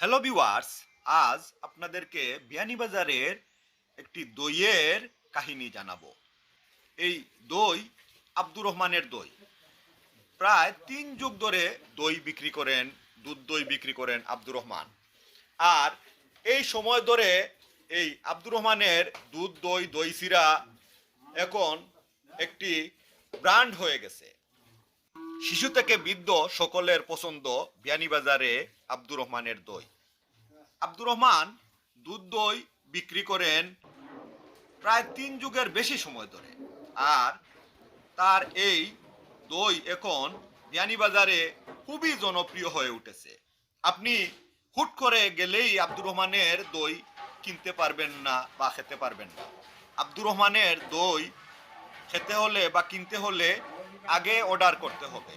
Hello viewers আজ আপনাদেরকে বিয়ানীবাজারের একটি দইয়ের কাহিনী জানাব। এই দই আব্দুর রহমানের দই। প্রায় তিন যুগ ধরে দই বিক্রি করেন, দুধ দই বিক্রি করেন আব্দুর রহমান। আর এই সময় ধরে এই আব্দুর রহমানের দুধ দই দই সিরা এখন একটি ব্র্যান্ড হয়ে গেছে। শিশু থেকে বৃদ্ধ সকলের পছন্দ বিয়ানীবাজারে আব্দুর রহমানের দই। আব্দুর রহমান দুধ দই বিক্রি করেন প্রায় তিন যুগের বেশি সময় ধরে। আর তার এই দই এখন বিয়ানীবাজারে খুবই জনপ্রিয় হয়ে উঠেছে। আপনি হুট করে গেলেই আব্দুর রহমানের দই কিনতে পারবেন না বা খেতে পারবেন না। আব্দুর রহমানের দই খেতে হলে বা কিনতে হলে আগে অর্ডার করতে হবে।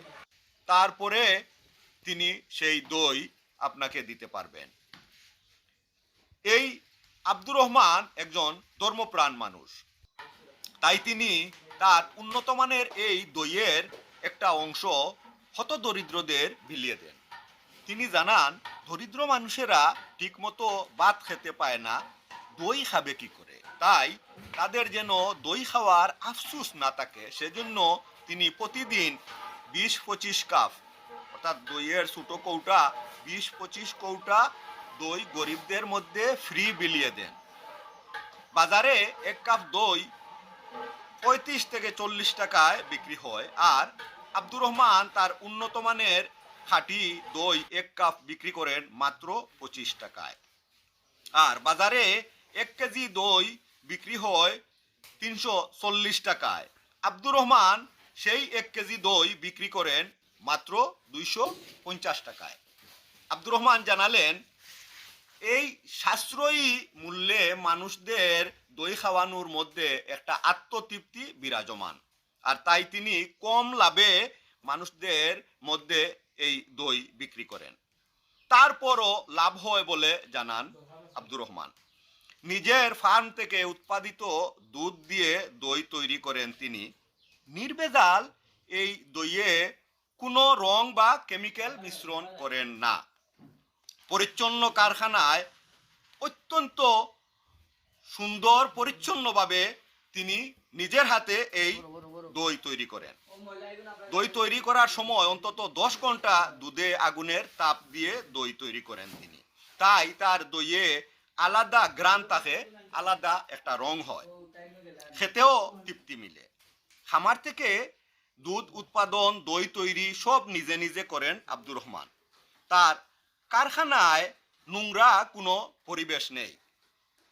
তারপরে তিনি সেই দই আপনাকে দিতে পারবেন। এই আব্দুর রহমান একজন ধর্মপ্রাণ মানুষ। তাই তিনি তার উন্নত মানের এই দইয়ের একটা অংশ হত দরিদ্রদের বিলিয়ে দেন। তিনি জানান, দরিদ্র মানুষেরা ঠিকমতো ভাত খেতে পায় না, দই খাবে কি করে? তাই তাদের যেন দই খাওয়ার আফসুস না থাকে, সেজন্য তিনি প্রতিদিন বিশ পঁচিশ কাপ, অর্থাৎ দইয়ের ছোটো কৌটা বিশ পঁচিশ কৌটা দই গরিবদের মধ্যে ফ্রি বিলিয়ে দেন। বাজারে এক কাপ দই পঁয়ত্রিশ থেকে চল্লিশ টাকায় বিক্রি হয় আর আব্দুর রহমান তার উন্নত মানের খাঁটি দই এক কাপ বিক্রি করেন মাত্র পঁচিশ টাকায়। আর বাজারে এক কেজি দই বিক্রি হয় তিনশো চল্লিশ টাকায়। আব্দুর রহমান সেই এক কেজি দই বিক্রি করেন মাত্র দুইশো পঞ্চাশ টাকায়। আব্দুর রহমান জানালেন, এই সাশ্রয়ী মূল্যে মানুষদের দই খাওয়ানোর মধ্যে একটা আত্মতৃপ্তি বিরাজমান। আর তাই তিনি কম লাভে মানুষদের মধ্যে এই দই বিক্রি করেন। তারপরও লাভ হয় বলে জানান আব্দুর রহমান। নিজের ফার্ম থেকে উৎপাদিত দুধ দিয়ে দই তৈরি করেন তিনি। নির্ভেজাল এই দইয়ে কোনো রং বা কেমিক্যাল মিশ্রণ করেন না। পরিচ্ছন্ন কারখানায় অত্যন্ত সুন্দর, পরিচ্ছন্নভাবে তিনি নিজের হাতে এই দই তৈরি করেন। দই তৈরি করার সময় অন্তত দশ ঘণ্টা দুধে আগুনের তাপ দিয়ে দই তৈরি করেন তিনি। তাই তার দইয়ে আলাদা গ্রান থাকে, আলাদা একটা রং হয়। খেতেও তৃপ্তি মিলে। খামার থেকে দুধ, উৎপাদন, দই তৈরি সব নিজে নিজে করেন আব্দুর রহমান। তার কারখানায় নোংরা কোনো পরিবেশ নেই।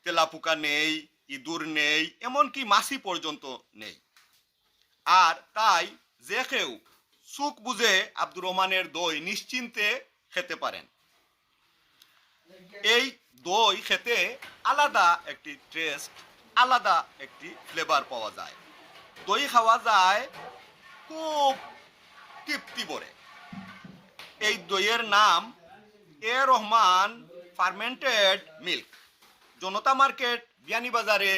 তেলাপোকা নেই, ইঁদুর নেই, এমনকি মাছি পর্যন্ত নেই। আর তাই যে কেউ সুখ বুঝে আব্দুর রহমানের দই নিশ্চিন্তে খেতে পারেন। এই দই খেতে আলাদা একটি টেস্ট আলাদা একটি ফ্লেভার পাওয়া যায়। দই খাওয়া যায় খুব তৃপ্তি ভরে। এই দইয়ের নাম A Rahman fermented milk. Janata market বিয়ানীবাজারে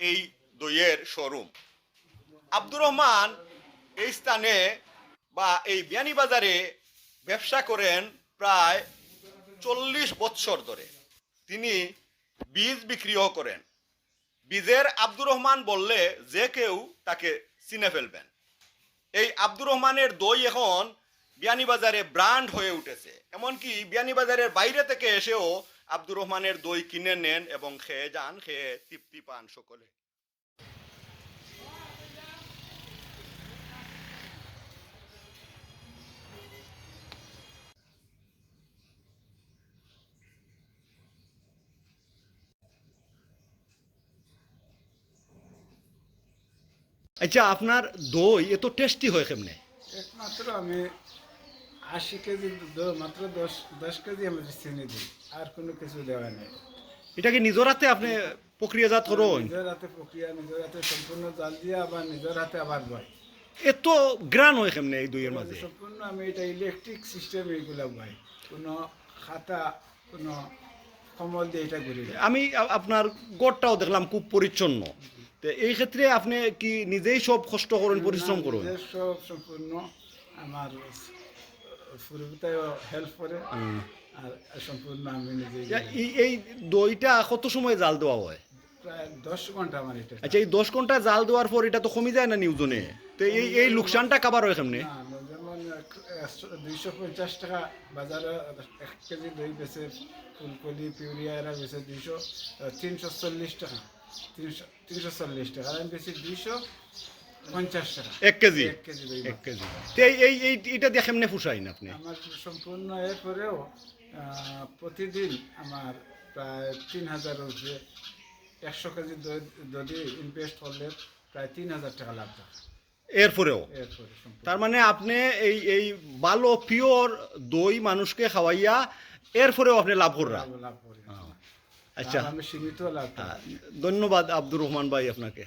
এই দইয়ের শোরুম। আব্দুর রহমান এই স্থানে বা এই বিয়ানীবাজারে ব্যবসা করেন প্রায় চল্লিশ বৎসর ধরে। তিনি বীজ বিক্রিও করেন। বীজের আব্দুর রহমান বললে যে কেউ তাকে চিনে ফেলবেন। এই আব্দুর রহমানের দই এখন বিয়ানীবাজারে ব্র্যান্ড হয়ে উঠেছে। এমনকি বিয়ানীবাজারের বাইরে থেকে এসেও আব্দুর রহমানের দই কিনে নেন এবং খেয়ে যান, খেয়ে তৃপ্তি পান সকলে। আচ্ছা আপনার দই এত টেস্টি হয় কেমনে? একমাত্র আমি আশি কেজি মাত্র দশ দশ কেজি আমি চিনি দিই আর কোনো কিছু দেওয়া নেই। এটা কি নিজের হাতে আপনি প্রক্রিয়াজাত করুন? নিজের হাতে প্রক্রিয়া নিজের হাতে সম্পূর্ণ জাল দিয়ে আবার নিজের হাতে আবার বয়। এত গ্রান হয় কেমনে এই দইয়ের মাঝে? সম্পূর্ণ আমি এটা ইলেকট্রিক সিস্টেম এইগুলো বয়। কোনো খাতা কোনো কমল দিয়ে এটা ঘুরে আমি আপনার গড়টাও দেখলাম খুব পরিচ্ছন্ন। তো এই ক্ষেত্রে আপনি কি নিজেই সব কষ্ট করেন পরিশ্রম করুন? সব সম্পূর্ণ আমার ফুরুতায়ও হেল্প করে আর সম্পূর্ণ আমি নিজে এই এই দইটা কত সময় জাল দেওয়া হয়? প্রায় দশ ঘণ্টা আমার এটা আচ্ছা এই দশ ঘণ্টা জাল দেওয়ার পর এটা তো কমে যায় না নিউজনে? তো এই এই লোকসানটা কাবার হয় কেমনে? দুইশো পঞ্চাশ টাকা বাজারে এক কেজি দই বেছে ফুলকলি পিউরিয়া এরা বেছে দুইশো তিনশো চল্লিশ টাকা। তিনশো তিনশো চল্লিশ টাকা। আর আমি বেশি দুইশো টাকা। কেজি? KG KG. তো এই এই এই এটা দিয়ে কেমনে ফুসাইন আপনি? আমার সম্পূর্ণ এরপরেও আহ, প্রতিদিন আমার প্রায় কেজি দই যদি ইনভেস্ট করলে প্রায় তিন হাজার টাকা লাভ থাকে এরপরেও তার মানে আপনি এই এই ভালো পিওর দই মানুষকে খাওয়াইয়া এরপরেও আপনি লাভ কররা? আচ্ছা। ধন্যবাদ আব্দুর রহমান ভাই আপনাকে।